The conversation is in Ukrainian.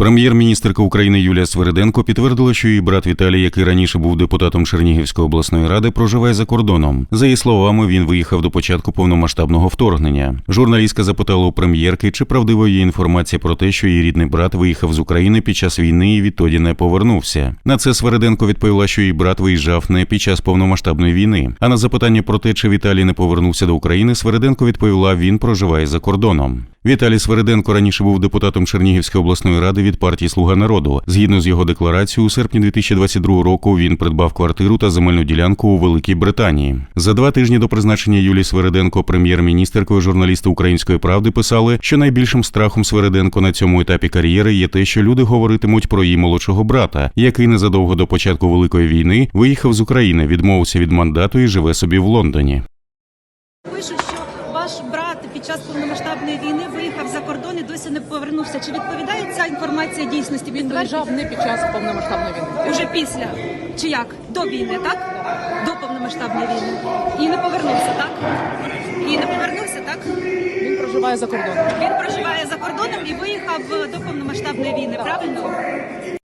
Прем'єр-міністрка України Юлія Свериденко підтвердила, що її брат Віталій, який раніше був депутатом Чернігівської обласної ради, проживає за кордоном. За її словами, він виїхав до початку повномасштабного вторгнення. Журналістка запитала у прем'єрки, чи правдива є інформація про те, що її рідний брат виїхав з України під час війни і відтоді не повернувся. На це Свериденко відповіла, що її брат виїжджав не під час повномасштабної війни. А на запитання про те, чи Віталій не повернувся до України, Свериденко відповіла, він проживає за кордоном. Віталій Свериденко раніше був депутатом Чернігівської обласної ради від партії Слуга народу. Згідно з його декларацією, у серпні 2022 року він придбав квартиру та земельну ділянку у Великій Британії. За два тижні до призначення Юлії Свериденко прем'єр-міністеркою журналісти Української правди писали, що найбільшим страхом Свериденко на цьому етапі кар'єри є те, що люди говоритимуть про її молодшого брата, який незадовго до початку великої війни виїхав з України, відмовився від мандату і живе собі в Лондоні. Пишуть, що ваш брат під час повномасштабної війни виїхав за кордон і досі не повернувся. Чи відповідає ця інформація дійсності? Він виїжджав не під час повномасштабної війни. уже після чи як до війни, так до повномасштабної війни і не повернувся, так і не повернувся, так Він проживає за кордоном. він проживає за кордоном і виїхав до повномасштабної війни. Правильно